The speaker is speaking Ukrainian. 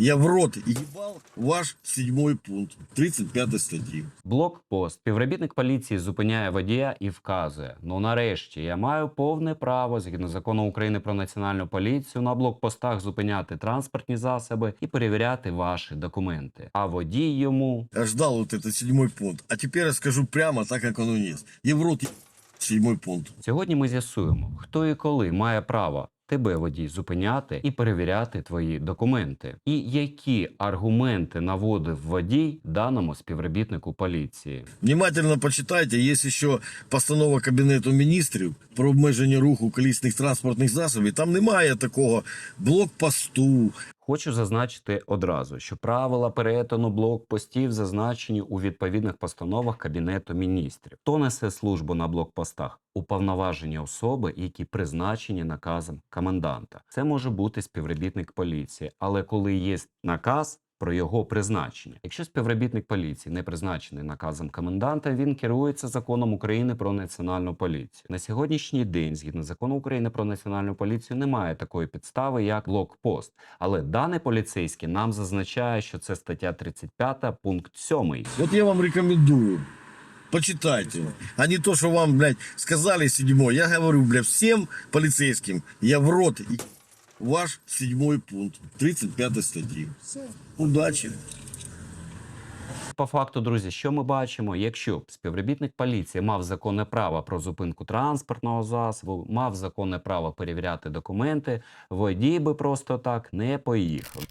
я в рот ебал ваш седьмой пункт 35 статьи. Блокпост. Співробітник поліції зупиняє водія і вказує: Ну нарешті я маю повне право згідно закону України про національну поліцію на блокпостах зупиняти транспортні засоби і перевіряти ваші документи. А водій йому Я ждал вот этот седьмой пункт. А теперь я скажу прямо так, как оно есть. Я в рот ебал седьмой пункт. Сьогодні ми з'ясуємо, хто і коли має право тебе водій зупиняти і перевіряти твої документи, і які аргументи наводив водій даному співробітнику поліції. Внимательно почитайте, Є ще постанова Кабінету міністрів про обмеження руху колісних транспортних засобів. Там немає такого блокпосту, Хочу зазначити одразу, що правила перетину блокпостів зазначені у відповідних постановах Кабінету міністрів. Хто несе службу на блокпостах? Уповноважені особи, які призначені наказом коменданта. Це може бути співробітник поліції, але коли є наказ. Про його призначення. Якщо співробітник поліції не призначений наказом коменданта, він керується законом України про національну поліцію. На сьогоднішній день, згідно закону України про національну поліцію, немає такої підстави, як блокпост. Але даний поліцейський нам зазначає, що це стаття 35, пункт 7. Вот я вам рекомендую. Почитайте. А не то, что вам, блядь, сказали седьмой. Я говорю, блядь, всем полицейским, я в рот ваш седьмой пункт 35 статті. Удачі. По факту, друзі, що ми бачимо? Якщо співробітник поліції мав законне право про зупинку транспортного засобу, мав законне право перевіряти документи, водій би просто так не поїхав.